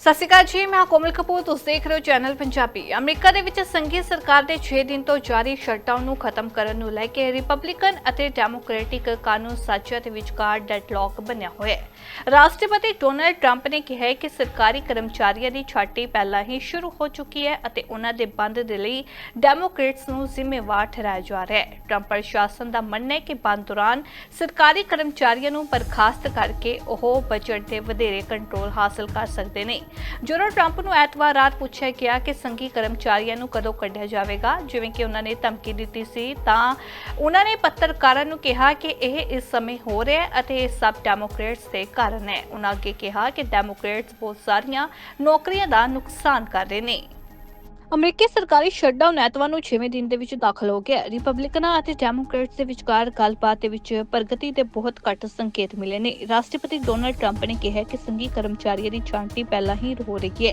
ਸਤਿ ਸ਼੍ਰੀ ਅਕਾਲ ਜੀ, ਮੈਂ ਕੋਮਲ ਕਪੂਰ, ਤੁਸੀਂ ਦੇਖ ਰਹੇ ਹੋ ਚੈਨਲ ਪੰਜਾਬੀ। ਅਮਰੀਕਾ ਦੇ ਵਿੱਚ ਸੰਘੀ ਸਰਕਾਰ ਦੇ 6 ਦਿਨ ਤੋਂ ਜਾਰੀ ਸ਼ਟਡਾਊਨ ਨੂੰ ਖਤਮ ਕਰਨ ਨੂੰ ਲੈ ਕੇ ਰਿਪਬਲਿਕਨ ਅਤੇ ਡੈਮੋਕ੍ਰੈਟਿਕ ਕਾਨੂੰਨ ਸਾਜ਼ੀਆਂ ਦੇ ਵਿਚਕਾਰ ਡੈਡਲੌਕ ਬਣਿਆ ਹੋਇਆ ਹੈ। ਰਾਸ਼ਟਰਪਤੀ ਡੋਨਲਡ ਟਰੰਪ ਨੇ ਕਿਹਾ ਹੈ ਕਿ ਸਰਕਾਰੀ ਕਰਮਚਾਰੀਆਂ ਦੀ ਛਾਟੀ ਪਹਿਲਾਂ ਹੀ ਸ਼ੁਰੂ ਹੋ ਚੁੱਕੀ ਹੈ ਅਤੇ ਉਹਨਾਂ ਦੇ ਬੰਦ ਦੇ ਲਈ ਡੈਮੋਕ੍ਰੇਟਸ ਨੂੰ ਜ਼ਿੰਮੇਵਾਰ ਠਹਿਰਾਇਆ ਜਾ ਰਿਹਾ ਹੈ। ਟਰੰਪ ਪ੍ਰਸ਼ਾਸਨ ਦਾ ਮੰਨਣਾ ਹੈ ਕਿ ਬੰਦ ਦੌਰਾਨ ਸਰਕਾਰੀ ਕਰਮਚਾਰੀਆਂ ਨੂੰ ਬਰਖਾਸਤ ਕਰਕੇ ਉਹ ਬਜਟ ਤੇ ਵਧੇਰੇ ਕੰਟਰੋਲ ਹਾਸਲ ਕਰ ਸਕਦੇ ਨੇ। ਜਦੋਂ ਟਰੰਪ ਨੂੰ ਐਤਵਾਰ ਰਾਤ ਪੁੱਛਿਆ ਗਿਆ ਕਿ ਸੰਘੀ ਕਰਮਚਾਰੀਆਂ ਨੂੰ ਕਦੋਂ ਕੱਢਿਆ ਜਾਵੇਗਾ, ਜਿਵੇਂ ਕਿ ਉਹਨਾਂ ਨੇ ਧਮਕੀ ਦਿੱਤੀ ਸੀ, ਤਾਂ ਉਹਨਾਂ ਨੇ ਪੱਤਰਕਾਰਾਂ ਨੂੰ ਕਿਹਾ ਕਿ ਇਹ ਇਸ ਸਮੇਂ ਹੋ ਰਿਹਾ ਹੈ ਅਤੇ ਇਹ ਸਭ ਡੈਮੋਕ੍ਰੇਟਸ ਦੇ ਕਾਰਨ ਹੈ। ਉਹਨਾਂ ਅੱਗੇ ਕਿਹਾ ਕਿ ਡੈਮੋਕ੍ਰੇਟਸ ਬਹੁਤ ਸਾਰੀਆਂ ਨੌਕਰੀਆਂ ਦਾ ਨੁਕਸਾਨ ਕਰ ਰਹੇ ਨੇ। ਅਮਰੀਕੀ ਸਰਕਾਰੀ ਸ਼ਟਡਾਊਨ ਐਤਵਾਰ ਨੂੰ 6ਵੇਂ ਦਿਨ ਦੇ ਵਿੱਚ ਦਾਖਲ ਹੋ ਗਿਆ ਰਿਪਬਲਿਕਨਾਂ ਅਤੇ ਡੈਮੋਕ੍ਰੇਟਸ ਦੇ ਵਿਚਕਾਰ ਗੱਲਬਾਤ ਦੇ ਵਿੱਚ ਪ੍ਰਗਤੀ ਦੇ ਬਹੁਤ ਘੱਟ ਸੰਕੇਤ ਮਿਲੇ ਨੇ। ਰਾਸ਼ਟਰਪਤੀ ਡੋਨਾਲਡ ਟਰੰਪ ਨੇ ਕਿਹਾ ਕਿ ਸੰਘੀ ਕਰਮਚਾਰੀਆਂ ਦੀ ਛਾਂਟੀ ਪਹਿਲਾਂ ਹੀ ਹੋ ਰਹੀ ਹੈ।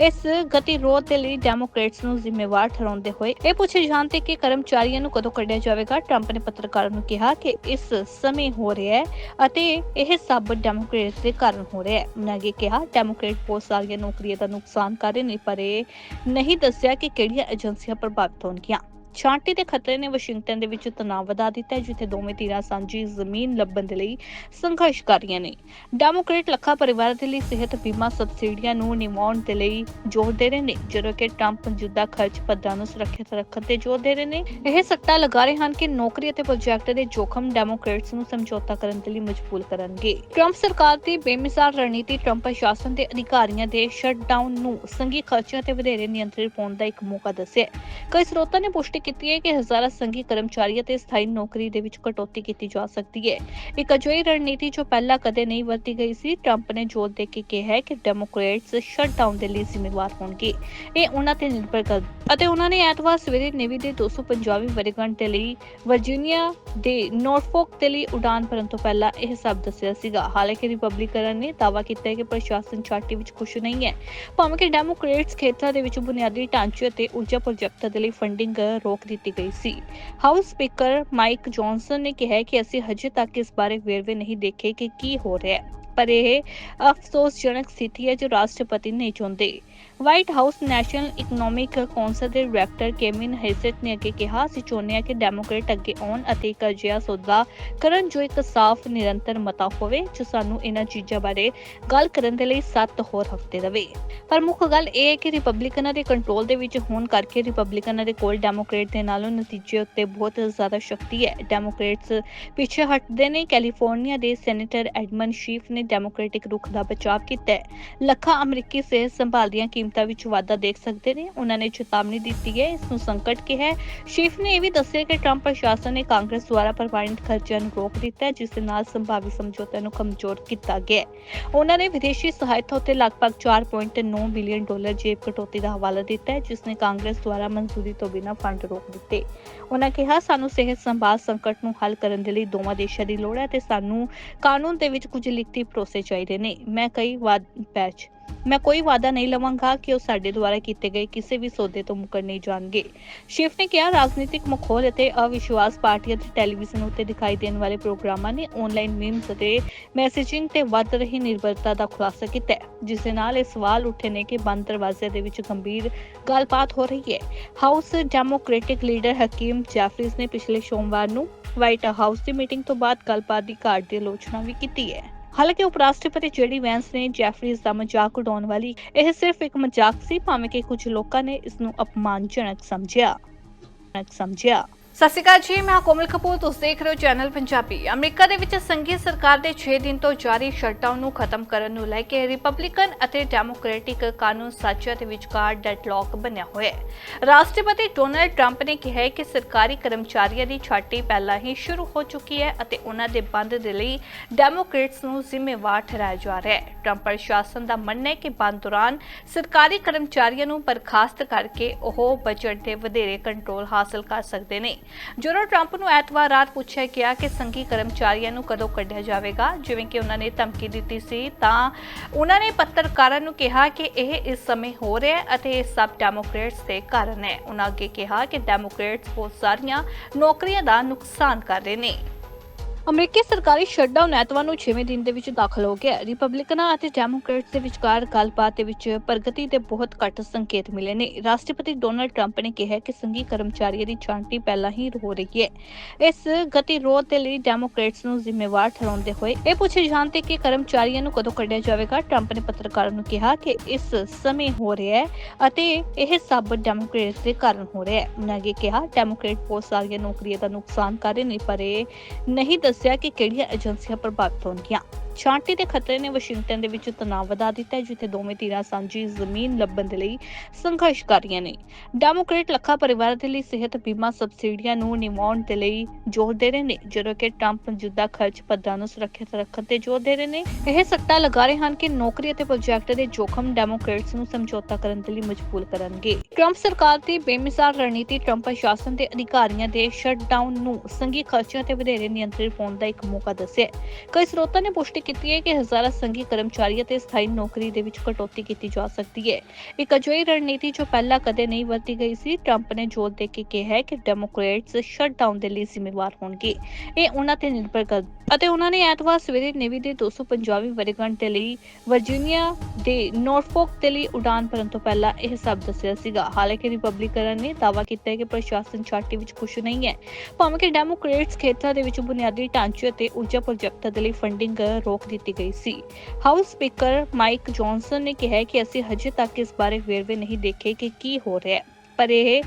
ਇਸ ਗਤੀਰੋਧ ਦੇ ਲਈ ਡੈਮੋਕ੍ਰੇਟਸ ਨੂੰ ਜ਼ਿੰਮੇਵਾਰ ਠਹਿਰਾਉਂਦੇ ਹੋਏ ਇਹ ਪੁੱਛੇ ਜਾਣ ਤੇ ਕਿ ਕਰਮਚਾਰੀਆਂ ਨੂੰ ਕਦੋਂ ਕੱਢਿਆ ਜਾਵੇਗਾ। ਟਰੰਪ ਨੇ ਪੱਤਰਕਾਰਾਂ ਨੂੰ ਕਿਹਾ ਕਿ ਇਸ ਸਮੇਂ ਹੋ ਰਿਹਾ ਹੈ ਅਤੇ ਇਹ ਸਭ ਡੈਮੋਕ੍ਰੇਟਸ ਦੇ ਕਾਰਨ ਹੋ ਰਿਹਾ ਹੈ। ਉਹਨਾਂ ਅੱਗੇ ਕਿਹਾ ਡੈਮੋਕ੍ਰੇਟ ਬਹੁਤ ਸਾਰੀਆਂ ਨੌਕਰੀਆਂ ਦਾ ਨੁਕਸਾਨ ਕਰ ਰਹੇ ਨੇ, ਪਰ ਇਹ ਨਹੀਂ ਦੱਸਿਆ ਕਿ ਕਿਹੜੀਆਂ ਏਜੰਸੀਆਂ ਪ੍ਰਭਾਵਿਤ ਹੋਣਗੀਆਂ? ਛਾਂਟੀ ਦੇ ਖਤਰੇ ਨੇ ਵਾਸ਼ਿੰਗਟਨ ਦੇ ਵਿੱਚ ਤਣਾਅ ਵਧਾ ਦਿੱਤਾ ਹੈ, ਜਿੱਥੇ ਦੋਵੇਂ ਧਿਰਾਂ ਸਾਂਝੀ ਜ਼ਮੀਨ ਲੱਭਣ ਦੇ ਲਈ ਸੰਘਰਸ਼ ਕਰ ਰਹੀਆਂ ਨੇ। ਡੈਮੋਕ੍ਰੇਟ ਲੱਖਾਂ ਪਰਿਵਾਰਾਂ ਦੇ ਲਈ ਸਿਹਤ ਬੀਮਾ ਸਬਸਿਡੀਆਂ ਨੂੰ ਨਿਵਾਉਣ ਦੇ ਲਈ ਜ਼ੋਰ ਦੇ ਰਹੇ ਨੇ, ਜਦੋਂ ਕਿ ਟਰੰਪ ਮੌਜੂਦਾ ਖਰਚ ਪੱਧਰਾਂ ਨੂੰ ਸੁਰੱਖਿਅਤ ਰੱਖਣ ਤੇ ਜ਼ੋਰ ਦੇ ਰਹੇ ਨੇ। ਇਹ ਸੱਟਾ ਲਗਾ ਰਹੇ ਹਨ ਕਿ ਨੌਕਰੀ ਅਤੇ ਪ੍ਰੋਜੈਕਟ ਦੇ ਜੋਖਮ ਡੈਮੋਕ੍ਰੇਟਸ ਨੂੰ ਸਮਝੌਤਾ ਕਰਨ ਦੇ ਲਈ ਮਜਬੂਰ ਕਰਨਗੇ। ਟਰੰਪ ਸਰਕਾਰ ਦੀ ਬੇਮਿਸਾਲ ਰਣਨੀਤੀ ਟਰੰਪ ਪ੍ਰਸ਼ਾਸਨ ਦੇ ਅਧਿਕਾਰੀਆਂ ਦੇ ਸ਼ਟਡਾਊਨ ਨੂੰ ਸੰਘੀ ਖਰਚਿਆਂ ਤੇ ਵਧੇਰੇ ਨਿਯੰਤਰਣ ਪਾਉਣ ਦਾ ਇੱਕ ਮੌਕਾ ਦੱਸਿਆ ਕਈ ਸਰੋਤਾਂ ਨੇ ਪੁਸ਼ਟੀ ਕੀਤੀ ਹੈ ਕਿ ਹਜ਼ਾਰਾਂ ਸੰਘੀ ਕਰਮਚਾਰੀਆਂ ਤੇ ਸਥਾਈ ਨੌਕਰੀ ਦੇ ਵਿੱਚ ਕਟੌਤੀ ਕੀਤੀ ਜਾ ਸਕਦੀ ਹੈ। ਇੱਕ ਅਜਿਹੀ ਰਣਨੀਤੀ ਜੋ ਪਹਿਲਾਂ ਕਦੇ ਨਹੀਂ ਵਰਤੀ ਗਈ ਸੀ ਟਰੰਪ ਨੇ ਜ਼ੋਰ ਦੇ ਕੇ ਕਿਹਾ ਕਿ ਡੈਮੋਕ੍ਰੇਟਸ ਸ਼ਟਡਾਊਨ ਦੇ ਲਈ ਜ਼ਿੰਮੇਵਾਰ ਹੋਣਗੇ। ਇਹ ਉਹਨਾਂ ਤੇ ਨਿਰਭਰ ਕਰ ਅਤੇ ਉਹਨਾਂ ਨੇ ਐਤਵਾਰ ਸਵੇਰੇ ਨੇਵੀ ਦੇ 250ਵੀਂ ਵਰ੍ਹੇਗੰਢ ਦੇ ਲਈ ਵਰਜੀਨੀਆ ਦੇ ਨੋਰਫੋਕ ਦੇ ਲਈ ਉਡਾਨ ਭਰਨ ਤੋਂ ਪਹਿਲਾਂ ਇਹ ਸਭ ਦੱਸਿਆ ਸੀਗਾ। ਹਾਲਾਂਕਿ ਰਿਪਬਲਿਕਨ ਨੇ ਦਾਅਵਾ ਕੀਤਾ ਹੈ ਕਿ ਪ੍ਰਸ਼ਾਸਨ ਛਾਟੀ ਵਿੱਚ ਖੁਸ਼ ਨਹੀਂ ਹੈ। ਭਾਵੇਂ ਕਿ ਡੈਮੋਕ੍ਰੇਟਸ ਖੇਤਰਾਂ ਦੇ ਵਿੱਚ ਬੁਨਿਆਦੀ ਢਾਂਚੇ ਅਤੇ ਊਰਜਾ ਪ੍ਰੋਜੈਕਟਾਂ ਦੇ ਲਈ ਫੰਡਿੰਗ ਰੋਕ ਦਿੱਤੀ ਗਈ ਸੀ। ਹਾਊਸ ਸਪੀਕਰ ਮਾਈਕ ਜੌਨਸਨ ਨੇ ਕਿਹਾ ਕਿ ਅਸੀਂ ਹਜੇ ਤੱਕ ਇਸ ਬਾਰੇ ਵੇਰਵੇ ਨਹੀਂ ਦੇਖੇ ਕਿ ਕੀ ਹੋ ਰਿਹਾ ਹੈ। ਪਰ ਇਹ ਅਫਸੋਸਜਨਕ ਸਥਿਤੀ ਹੈ ਜੋ ਰਾਸ਼ਟਰਪਤੀ ਨਹੀਂ ਚਾਹੁੰਦੇ White House National Economic Council ਦੇ ਡਾਇਰੈਕਟਰ ਕੇਮਿਨ ਹੈਸਟ ਨੇ ਅੱਗੇ ਕਿਹਾ ਅਸੀਂ ਚਾਹੁੰਦੇ ਹਾਂ ਕਿ ਡੈਮੋਕ੍ਰੇਟ ਅੱਗੇ ਆਉਣ ਅਤੇ ਇੱਕ ਅਜਿਹਾ ਸੌਦਾ ਕਰਨ ਜੋ ਇੱਕ ਸਾਫ਼, ਨਿਰੰਤਰ ਮਤਾ ਹੋਵੇ, ਜੋ ਸਾਨੂੰ ਇਹਨਾਂ ਚੀਜ਼ਾਂ ਬਾਰੇ ਗੱਲ ਕਰਨ ਦੇ ਲਈ 7 ਹੋਰ ਹਫ਼ਤੇ ਦੇਵੇ। ਪਰ ਮੁੱਖ ਗੱਲ ਇਹ ਹੈ ਕਿ ਰਿਪਬਲਿਕਨਾਂ ਦੇ ਕੰਟਰੋਲ ਦੇ ਵਿੱਚ ਹੋਣ ਕਰਕੇ ਰਿਪਬਲਿਕਨਾਂ ਦੇ ਕੋਲ ਡੈਮੋਕ੍ਰੇਟ ਦੇ ਨਾਲੋਂ ਨਤੀਜੇ ਉੱਤੇ ਬਹੁਤ ਜ਼ਿਆਦਾ ਸ਼ਕਤੀ ਹੈ। ਡੈਮੋਕ੍ਰੇਟਸ ਪਿੱਛੇ ਹਟਦੇ ਨੇ ਕੈਲੀਫੋਰਨੀਆ ਦੇ ਸੈਨੇਟਰ ਐਡਮਨ ਸ਼ੀਫ ਨੇ ਡੈਮੋਕ੍ਰੈਟਿਕ ਰੁਖ ਦਾ ਬਚਾਅ ਕੀਤਾ ਲੱਖਾਂ ਅਮਰੀਕੀ ਸਿਹਤ ਸੰਭਾਲ ਦੀਆਂ ਕੀਮਤਾਂ ਵਿੱਚ ਵਾਧਾ ਦੇਖ ਸਕਦੇ ਨੇ। ਉਹਨਾਂ ਨੇ ਚੇਤਾਵਨੀ ਦਿੱਤੀ ਹੈ। ਇਸ ਨੂੰ ਸੰਕਟ ਕਿਹਾ ਸ਼ੀਫ ਨੇ ਇਹ ਵੀ ਦੱਸਿਆ ਕਿ ਟਰੰਪ ਪ੍ਰਸ਼ਾਸਨ ਨੇ ਕਾਂਗਰਸ ਦੁਆਰਾ ਪ੍ਰਵਾਨਿਤ ਖਰਚਿਆਂ ਨੂੰ ਰੋਕ ਦਿੱਤਾ ਹੈ, ਜਿਸ ਦੇ ਨਾਲ ਸੰਭਾਵੀ ਸਮਝੌਤਿਆਂ ਨੂੰ ਕਮਜ਼ੋਰ ਕੀਤਾ ਗਿਆ ਹੈ। ਉਹਨਾਂ ਨੇ ਵਿਦੇਸ਼ੀ ਸਹਾਇਤਾ ਉੱਤੇ ਲਗਭਗ 4.9 ਬਿਲੀਅਨ ਡਾਲਰ ਜੇਬ ਕਟੌਤੀ ਦਾ ਹਵਾਲਾ ਦਿੱਤਾ ਹੈ, ਜਿਸ ਨੇ ਕਾਂਗਰਸ ਦੁਆਰਾ ਮਨਜ਼ੂਰੀ ਤੋਂ ਬਿਨਾਂ ਫੰਡ ਰੋਕ ਦਿੱਤੇ। ਉਹਨਾਂ ਕਿਹਾ, ਸਾਨੂੰ ਸਿਹਤ ਸੰਭਾਲ ਸੰਕਟ ਨੂੰ ਹੱਲ ਕਰਨ ਦੇ ਲਈ ਦੋਵਾਂ ਦੇਸ਼ਾਂ ਦੀ ਲੋੜ ਹੈ ਤੇ ਸਾਨੂੰ ਕਾਨੂੰਨ ਦੇ ਵਿੱਚ ਕੁਝ ਲਿਖਤੀ ਭਰੋਸੇ ਚਾਹੀਦੇ ਨੇ। ਮੈਂ ਕਈ ਵਾਦ ਪੈਚ ਮੈਂ ਕੋਈ ਵਾਅਦਾ ਨਹੀਂ ਲਵਾਂਗਾ ਕਿ ਉਹ ਸਾਡੇ ਦੁਆਰਾ ਕੀਤੇ ਗਏ ਕਿਸੇ ਵੀ ਸੌਦੇ ਤੋਂ ਮੁਕਰ ਨਹੀਂ ਜਾਣਗੇ। ਸ਼ਿਫ ਨੇ ਕਿਹਾ, ਰਾਜਨੀਤਿਕ ਮਖੌਲ ਅਤੇ ਅਵਿਸ਼ਵਾਸ ਪਾਰਟੀਆਂ ਤੇ ਟੈਲੀਵਿਜ਼ਨ ਉੱਤੇ ਦਿਖਾਈ ਦੇਣ ਵਾਲੇ ਪ੍ਰੋਗਰਾਮਾਂ ਨੇ ਆਨਲਾਈਨ ਮੀਮਸ ਅਤੇ ਮੈਸੇਜਿੰਗ ਤੇ ਵੱਧ ਰਹੀ ਨਿਰਭਰਤਾ ਦਾ ਖੁਲਾਸਾ ਕੀਤਾ ਜਿਸ ਦੇ ਨਾਲ ਇਹ ਸਵਾਲ ਉੱਠੇ ਨੇ ਕਿ ਬੰਦ ਦਰਵਾਜ਼ੇ ਦੇ ਵਿੱਚ ਗੰਭੀਰ ਗੱਲਬਾਤ ਹੋ ਰਹੀ ਹੈ। ਹਾਊਸ ਡੈਮੋਕ੍ਰੈਟਿਕ ਲੀਡਰ ਹਕੀਮ ਜੈਫਰੀਜ਼ ਨੇ ਪਿਛਲੇ ਸੋਮਵਾਰ ਨੂੰ ਵਾਈਟ ਹਾਊਸ ਦੀ ਮੀਟਿੰਗ ਤੋਂ ਬਾਅਦ ਗੱਲਬਾਤ ਦੀ ਘਾਟ ਦੀ ਆਲੋਚਨਾ ਵੀ ਕੀਤੀ ਹੈ। ਹਾਲਾਂਕਿ ਉਪ ਰਾਸ਼ਟਰਪਤੀ ਜੇਡੀ ਵੈਂਸ ਨੇ ਜੈਫਰੀਜ਼ ਦਾ ਮਜ਼ਾਕ ਉਡਾਉਣ ਵਾਲੀ ਇਹ ਸਿਰਫ ਇੱਕ ਮਜ਼ਾਕ ਸੀ, ਭਾਵੇਂ ਕਿ ਕੁਝ ਲੋਕਾਂ ਨੇ ਇਸ ਨੂੰ ਅਪਮਾਨਜਨਕ ਸਮਝਿਆ। ਸਮਝਿਆ। ਸਤਿ ਸ਼੍ਰੀ ਅਕਾਲ ਜੀ, ਮੈਂ ਕੋਮਲ ਕਪੂਰ, ਤੁਸੀਂ ਦੇਖ ਰਹੇ ਹੋ ਚੈਨਲ ਪੰਜਾਬੀ। ਅਮਰੀਕਾ ਦੇ ਵਿੱਚ ਸੰਘੀ ਸਰਕਾਰ ਦੇ 6 ਦਿਨ ਤੋਂ ਜਾਰੀ ਸ਼ਟਡਾਊਨ ਨੂੰ ਖਤਮ ਕਰਨ ਨੂੰ ਲੈ ਕੇ ਰਿਪਬਲਿਕਨ ਅਤੇ ਡੈਮੋਕ੍ਰੈਟਿਕ ਕਾਨੂੰਨ ਸਾਜ਼ੀਆਂ ਦੇ ਵਿਚਕਾਰ ਡੈਡਲੌਕ ਬਣਿਆ ਹੋਇਆ ਹੈ। ਰਾਸ਼ਟਰਪਤੀ ਡੋਨਲਡ ਟਰੰਪ ਨੇ ਕਿਹਾ ਹੈ ਕਿ ਸਰਕਾਰੀ ਕਰਮਚਾਰੀਆਂ ਦੀ ਛਾਟੀ ਪਹਿਲਾਂ ਹੀ ਸ਼ੁਰੂ ਹੋ ਚੁੱਕੀ ਹੈ ਅਤੇ ਉਹਨਾਂ ਦੇ ਬੰਦ ਦੇ ਲਈ ਡੈਮੋਕ੍ਰੇਟਸ ਨੂੰ ਜ਼ਿੰਮੇਵਾਰ ਠਹਿਰਾਇਆ ਜਾ ਰਿਹਾ ਹੈ। ਟਰੰਪ ਪ੍ਰਸ਼ਾਸਨ ਦਾ ਮੰਨਣਾ ਹੈ ਕਿ ਬੰਦ ਦੌਰਾਨ ਸਰਕਾਰੀ ਕਰਮਚਾਰੀਆਂ ਨੂੰ ਬਰਖਾਸਤ ਕਰਕੇ ਉਹ ਬਜਟ ਤੇ ਵਧੇਰੇ ਕੰਟਰੋਲ ਹਾਸਲ ਕਰ ਸਕਦੇ ਨੇ। ਜਦੋਂ ਟਰੰਪ ਨੂੰ ਐਤਵਾਰ ਰਾਤ ਪੁੱਛਿਆ ਗਿਆ ਕਿ ਸੰਘੀ ਕਰਮਚਾਰੀਆਂ ਨੂੰ ਕਦੋਂ ਕੱਢਿਆ ਜਾਵੇਗਾ। ਜਿਵੇਂ ਕਿ ਉਹਨਾਂ ਨੇ ਧਮਕੀ ਦਿੱਤੀ ਸੀ, ਤਾਂ ਉਹਨਾਂ ਨੇ ਪੱਤਰਕਾਰਾਂ ਨੂੰ ਕਿਹਾ ਕਿ ਇਹ ਇਸ ਸਮੇਂ ਹੋ ਰਿਹਾ ਹੈ ਅਤੇ ਇਹ ਸਭ ਡੈਮੋਕ੍ਰੇਟਸ ਦੇ ਕਾਰਨ ਹੈ। ਉਹਨਾਂ ਅੱਗੇ ਕਿਹਾ ਕਿ ਡੈਮੋਕ੍ਰੇਟਸ ਬਹੁਤ ਸਾਰੀਆਂ ਨੌਕਰੀਆਂ ਦਾ ਨੁਕਸਾਨ ਕਰ ਰਹੇ ਨੇ। ਅਮਰੀਕੀ ਸਰਕਾਰੀ ਸ਼ਟਡਾਊਨ ਐਤਵਾਰ ਨੂੰ 6ਵੇਂ ਦਿਨ ਦੇ ਵਿੱਚ ਦਾਖਲ ਹੋ ਗਿਆ ਹੈ। ਰਿਪਬਲਿਕਨਾਂ ਅਤੇ ਡੈਮੋਕ੍ਰੇਟਸ ਦੇ ਵਿਚਕਾਰ ਗੱਲਬਾਤ ਦੇ ਵਿੱਚ ਪ੍ਰਗਤੀ ਦੇ ਬਹੁਤ ਘੱਟ ਸੰਕੇਤ ਮਿਲੇ ਨੇ। ਰਾਸ਼ਟਰਪਤੀ ਡੋਨਲਡ ਟਰੰਪ ਨੇ ਕਿਹਾ ਕਿ ਸੰਘੀ ਕਰਮਚਾਰੀਆਂ ਦੀ ਛਾਂਟੀ ਪਹਿਲਾਂ ਹੀ ਹੋ ਰਹੀ ਹੈ। ਇਸ ਗਤੀਰੋਧ ਦੇ ਲਈ ਡੈਮੋਕ੍ਰੇਟਸ ਨੂੰ ਜ਼ਿੰਮੇਵਾਰ ਠਹਿਰਾਉਂਦੇ ਹੋਏ ਇਹ ਪੁੱਛੇ ਜਾਣ ਤੇ ਕਿ ਕਰਮਚਾਰੀਆਂ ਨੂੰ ਕਦੋਂ ਕੱਢਿਆ ਜਾਵੇਗਾ। ਟਰੰਪ ਨੇ ਪੱਤਰਕਾਰਾਂ ਨੂੰ ਕਿਹਾ ਕਿ ਇਸ ਸਮੇਂ ਹੋ ਰਿਹਾ ਹੈ ਅਤੇ ਇਹ ਸਭ ਡੈਮੋਕ੍ਰੇਟਸ ਦੇ ਕਾਰਨ ਹੋ ਰਿਹਾ ਹੈ। ਉਹਨਾਂ ਨੇ ਕਿਹਾ ਡੈਮੋਕ੍ਰੇਟ ਬਹੁਤ ਸਾਰੀਆਂ ਨੌਕਰੀਆਂ ਦਾ ਨੁਕਸਾਨ ਕਰ ਰਹੇ ਨੇ, ਪਰ ਇਹ ਨਹੀਂ ਦੱਸਿਆ ਕਿ ਕਿਹੜੀਆਂ ਏਜੰਸੀਆਂ ਪ੍ਰਭਾਵਿਤ ਹੋਣਗੀਆਂ? ਸ਼ਾਂਤੀ ਦੇ ਖਤਰੇ ਨੇ ਵਾਸ਼ਿੰਗਟਨ ਦੇ ਵਿੱਚ ਤਣਾਅ ਵਧਾ ਦਿੱਤਾ ਹੈ, ਜਿੱਥੇ ਦੋਵੇਂ ਧਿਰਾਂ ਸਾਂਝੀ ਜ਼ਮੀਨ ਲੱਭਣ ਦੇ ਲਈ ਸੰਘਰਸ਼ ਕਰ ਰਹੀਆਂ ਨੇ। ਡੈਮੋਕ੍ਰੇਟ ਲੱਖਾਂ ਪਰਿਵਾਰਾਂ ਦੇ ਲਈ ਸਿਹਤ ਬੀਮਾ ਸਬਸਿਡੀਆਂ ਨੂੰ ਨਿਵਾਉਣ ਦੇ ਲਈ ਜ਼ੋਰ ਦੇ ਰਹੇ ਨੇ, ਜਦੋਂ ਕਿ ਟਰੰਪ ਮੌਜੂਦਾ ਖਰਚ ਪੱਧਰਾਂ ਨੂੰ ਸੁਰੱਖਿਅਤ ਰੱਖਣ ਤੇ ਜ਼ੋਰ ਦੇ ਰਹੇ ਨੇ। ਇਹ ਸੱਟਾ ਲਗਾ ਰਹੇ ਹਨ ਕਿ ਨੌਕਰੀ ਅਤੇ ਪ੍ਰੋਜੈਕਟ ਦੇ ਜੋਖਮ ਡੈਮੋਕ੍ਰੇਟਸ ਨੂੰ ਸਮਝੌਤਾ ਕਰਨ ਦੇ ਲਈ ਮਜਬੂਰ ਕਰਨਗੇ। ਟਰੰਪ ਸਰਕਾਰ ਦੀ ਬੇਮਿਸਾਲ ਰਣਨੀਤੀ ਟਰੰਪ ਪ੍ਰਸ਼ਾਸਨ ਦੇ ਅਧਿਕਾਰੀਆਂ ਦੇ ਸ਼ਟਡਾਊਨ ਨੂੰ ਸੰਘੀ ਖਰਚਿਆਂ ਤੇ ਵਧੇਰੇ ਨਿਯੰਤਰਣ ਪਾਉਣ ਦਾ ਇੱਕ ਮੌਕਾ ਦੱਸਿਆ ਕਈ ਸਰੋਤਾਂ ਨੇ ਪੁਸ਼ਟੀ ਕੀਤੀ ਹੈ ਕਿ ਹਜ਼ਾਰਾਂ ਸੰਘੀ ਕਰਮਚਾਰੀਆਂ ਤੇ ਸਥਾਈ ਨੌਕਰੀ ਦੇ ਵਿੱਚ ਕਟੌਤੀ ਕੀਤੀ ਜਾ ਸਕਦੀ ਹੈ। ਇੱਕ ਅਜਿਹੀ ਰਣਨੀਤੀ ਜੋ ਪਹਿਲਾਂ ਕਦੇ ਨਹੀਂ ਵਰਤੀ ਗਈ ਸੀ ਟਰੰਪ ਨੇ ਜ਼ੋਰ ਦੇ ਕੇ ਕਿਹਾ ਹੈ ਕਿ ਡੈਮੋਕ੍ਰੇਟਸ ਸ਼ਟਡਾਊਨ ਦੇ ਲਈ ਜ਼ਿੰਮੇਵਾਰ ਹੋਣਗੇ। ਇਹ ਉਹਨਾਂ ਤੇ ਨਿਰਭਰ ਕਰ ਅਤੇ ਉਹਨਾਂ ਨੇ ਐਤਵਾਰ ਸਵੇਰੇ ਨੇਵੀ ਦੇ 250ਵੀਂ ਵਰ੍ਹੇਗੰਢ ਦੇ ਲਈ ਵਰਜੀਨੀਆ ਦੇ ਨੋਰਫੋਕ ਦੇ ਲਈ ਉਡਾਨ ਭਰਨ ਤੋਂ ਪਹਿਲਾਂ ਇਹ ਸਭ ਦੱਸਿਆ ਸੀਗਾ। ਹਾਲਾਂਕਿ ਰਿਪਬਲਿਕਨ ਨੇ ਦਾਅਵਾ ਕੀਤਾ ਹੈ ਕਿ ਪ੍ਰਸ਼ਾਸਨ ਛਾਟੀ ਵਿੱਚ ਖੁਸ਼ ਨਹੀਂ ਹੈ। ਭਾਵੇਂ ਕਿ ਡੈਮੋਕ੍ਰੇਟਸ ਖੇਤਰਾਂ ਦੇ ਵਿੱਚ ਬੁਨਿਆਦੀ ਢਾਂਚੇ ਅਤੇ ਊਰਜਾ ਪ੍ਰੋਜੈਕਟਾਂ ਦੇ ਲਈ ਫੰਡਿੰਗ ਰੋਕ ਦਿੱਤੀ ਗਈ ਸੀ। ਹਾਊਸ ਸਪੀਕਰ ਮਾਈਕ ਜੌਨਸਨ ਨੇ ਕਿਹਾ ਕਿ ਅਸੀਂ ਹਜੇ ਤੱਕ ਇਸ ਬਾਰੇ ਵੇਰਵੇ ਨਹੀਂ ਦੇਖੇ ਕਿ ਕੀ ਹੋ ਰਿਹਾ ਹੈ। ਪਰ ਇਹ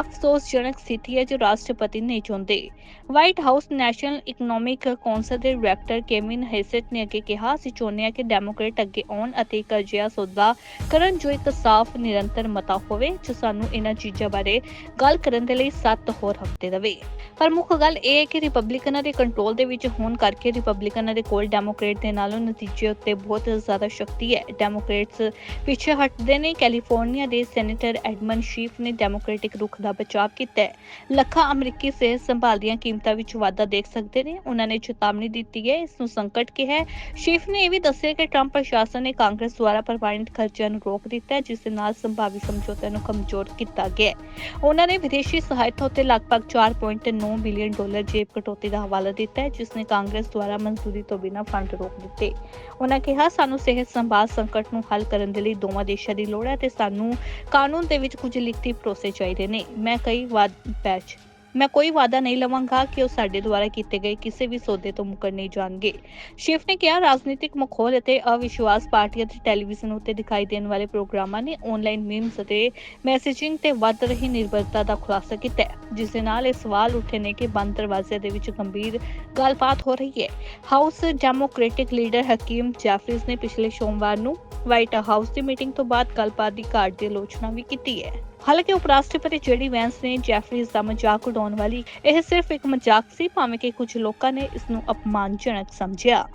ਅਫਸੋਸਜਨਕ ਸਥਿਤੀ ਹੈ ਜੋ ਰਾਸ਼ਟਰਪਤੀ ਨਹੀਂ ਚਾਹੁੰਦੇ। White House National Economic Council ਦੇ ਡਾਇਰੈਕਟਰ ਕੇਵਿਨ ਹੈਸਟ ਨੇ ਅੱਗੇ ਕਿਹਾ ਅਸੀਂ ਚਾਹੁੰਦੇ ਹਾਂ ਕਿ ਡੈਮੋਕ੍ਰੇਟ ਅੱਗੇ ਆਉਣ ਅਤੇ ਇੱਕ ਅਜਿਹਾ ਸੌਦਾ ਕਰਨ ਜੋ ਇੱਕ ਸਾਫ਼, ਨਿਰੰਤਰ ਮਤਾ ਹੋਵੇ, ਜੋ ਸਾਨੂੰ ਇਹਨਾਂ ਚੀਜ਼ਾਂ ਬਾਰੇ ਗੱਲ ਕਰਨ ਦੇ ਲਈ 7 ਹੋਰ ਹਫ਼ਤੇ ਦੇਵੇ। ਪਰ ਮੁੱਖ ਗੱਲ ਇਹ ਹੈ ਕਿ ਰਿਪਬਲਿਕਨਾਂ ਦੇ ਕੰਟਰੋਲ ਦੇ ਵਿੱਚ ਹੋਣ ਕਰਕੇ ਰਿਪਬਲਿਕਨਾਂ ਦੇ ਕੋਲ ਡੈਮੋਕ੍ਰੇਟ ਦੇ ਨਾਲੋਂ ਨਤੀਜੇ ਉੱਤੇ ਬਹੁਤ ਜ਼ਿਆਦਾ ਸ਼ਕਤੀ ਹੈ। ਡੈਮੋਕ੍ਰੇਟਸ ਪਿੱਛੇ ਹਟਦੇ ਨੇ ਕੈਲੀਫੋਰਨੀਆ ਦੇ ਸੈਨੇਟਰ ਐਡਮਨ ਸ਼ੀਫ ਨੇ ਡੈਮੋਕ੍ਰੈਟਿਕ ਰੁਖ ਦਾ ਬਚਾਅ ਕੀਤਾ ਹੈ। ਲੱਖਾਂ ਅਮਰੀਕੀ ਸਿਹਤ ਸੰਭਾਲ ਦੀਆਂ ਕੀਮਤਾਂ ਵਿੱਚ ਵਾਧਾ ਦੇਖ ਸਕਦੇ ਨੇ। ਉਹਨਾਂ ਨੇ ਚੇਤਾਵਨੀ ਦਿੱਤੀ ਹੈ। ਇਸ ਨੂੰ ਸੰਕਟ ਕਿਹਾ ਹੈ। ਸ਼ੀਫ ਨੇ ਇਹ ਵੀ ਦੱਸਿਆ ਕਿ ਟਰੰਪ ਪ੍ਰਸ਼ਾਸਨ ਨੇ ਕਾਂਗਰਸ ਦੁਆਰਾ ਪ੍ਰਵਾਨਿਤ ਖਰਚਿਆਂ ਨੂੰ ਰੋਕ ਦਿੱਤਾ ਹੈ, ਜਿਸ ਦੇ ਨਾਲ ਸੰਭਾਵੀ ਸਮਝੌਤਿਆਂ ਨੂੰ ਕਮਜ਼ੋਰ ਕੀਤਾ ਗਿਆ ਹੈ। ਉਹਨਾਂ ਨੇ ਵਿਦੇਸ਼ੀ ਸਹਾਇਤਾ ਉੱਤੇ ਲਗਭਗ 4.9 ਬਿਲੀਅਨ ਡਾਲਰ ਜੇਬ ਕਟੌਤੀ ਦਾ ਹਵਾਲਾ ਦਿੱਤਾ ਹੈ, ਜਿਸ ਨੇ ਕਾਂਗਰਸ ਦੁਆਰਾ ਮਨਜ਼ੂਰੀ ਤੋਂ ਬਿਨਾਂ ਫੰਡ ਰੋਕ ਦਿੱਤੇ। ਉਹਨਾਂ ਕਿਹਾ, ਸਾਨੂੰ ਸਿਹਤ ਸੰਭਾਲ ਸੰਕਟ ਨੂੰ ਹੱਲ ਕਰਨ ਦੇ ਲਈ ਦੋਵਾਂ ਦੇਸ਼ਾਂ ਦੀ ਲੋੜ ਹੈ ਤੇ ਸਾਨੂੰ ਕਾਨੂੰਨ ਦੇ ਵਿੱਚ ਕੁਝ ਲਿਖਤੀ ਭਰੋਸੇ ਚਾਹੀਦੇ ਨੇ। ਮੈਂ ਕਈ ਵਾਦ ਪੈਚ ਮੈਂ ਕੋਈ ਵਾਅਦਾ ਨਹੀਂ ਲਵਾਂਗਾ ਕਿ ਉਹ ਸਾਡੇ ਦੁਆਰਾ ਕੀਤੇ ਗਏ ਕਿਸੇ ਵੀ ਸੌਦੇ ਤੋਂ ਮੁਕਰ ਨਹੀਂ ਜਾਣਗੇ। ਸ਼ਿਫ ਨੇ ਕਿਹਾ, ਰਾਜਨੀਤਿਕ ਮਖੌਲ ਅਤੇ ਅਵਿਸ਼ਵਾਸ ਪਾਰਟੀਆਂ ਤੇ ਟੈਲੀਵਿਜ਼ਨ ਉੱਤੇ ਦਿਖਾਈ ਦੇਣ ਵਾਲੇ ਪ੍ਰੋਗਰਾਮਾਂ ਨੇ ਆਨਲਾਈਨ ਮੀਮਸ ਅਤੇ ਮੈਸੇਜਿੰਗ ਤੇ ਵੱਧ ਰਹੀ ਨਿਰਭਰਤਾ ਦਾ ਖੁਲਾਸਾ ਕੀਤਾ ਜਿਸ ਦੇ ਨਾਲ ਇਹ ਸਵਾਲ ਉੱਠੇ ਨੇ ਕਿ ਬੰਦ ਦਰਵਾਜ਼ੇ ਦੇ ਵਿੱਚ ਗੰਭੀਰ ਗੱਲਬਾਤ ਹੋ ਰਹੀ ਹੈ। ਹਾਊਸ ਡੈਮੋਕ੍ਰੈਟਿਕ ਲੀਡਰ ਹਕੀਮ ਜੈਫਰੀਜ਼ ਨੇ ਪਿਛਲੇ ਸੋਮਵਾਰ ਨੂੰ ਵਾਈਟ ਹਾਊਸ ਦੀ ਮੀਟਿੰਗ ਤੋਂ ਬਾਅਦ ਗੱਲਬਾਤ ਦੀ ਘਾਟ ਦੀ ਆਲੋਚਨਾ ਵੀ ਕੀਤੀ ਹੈ। ਹਾਲਾਂਕਿ ਉਪ ਰਾਸ਼ਟਰਪਤੀ ਜੇਡੀ ਵੈਂਸ ਨੇ ਜੈਫਰੀਜ਼ ਦਾ ਮਜ਼ਾਕ ਉਡਾਉਣ ਵਾਲੀ ਇਹ ਸਿਰਫ ਇੱਕ ਮਜ਼ਾਕ ਸੀ, ਭਾਵੇਂ ਕਿ ਕੁਝ ਲੋਕਾਂ ਨੇ ਇਸ ਨੂੰ ਅਪਮਾਨਜਨਕ ਸਮਝਿਆ।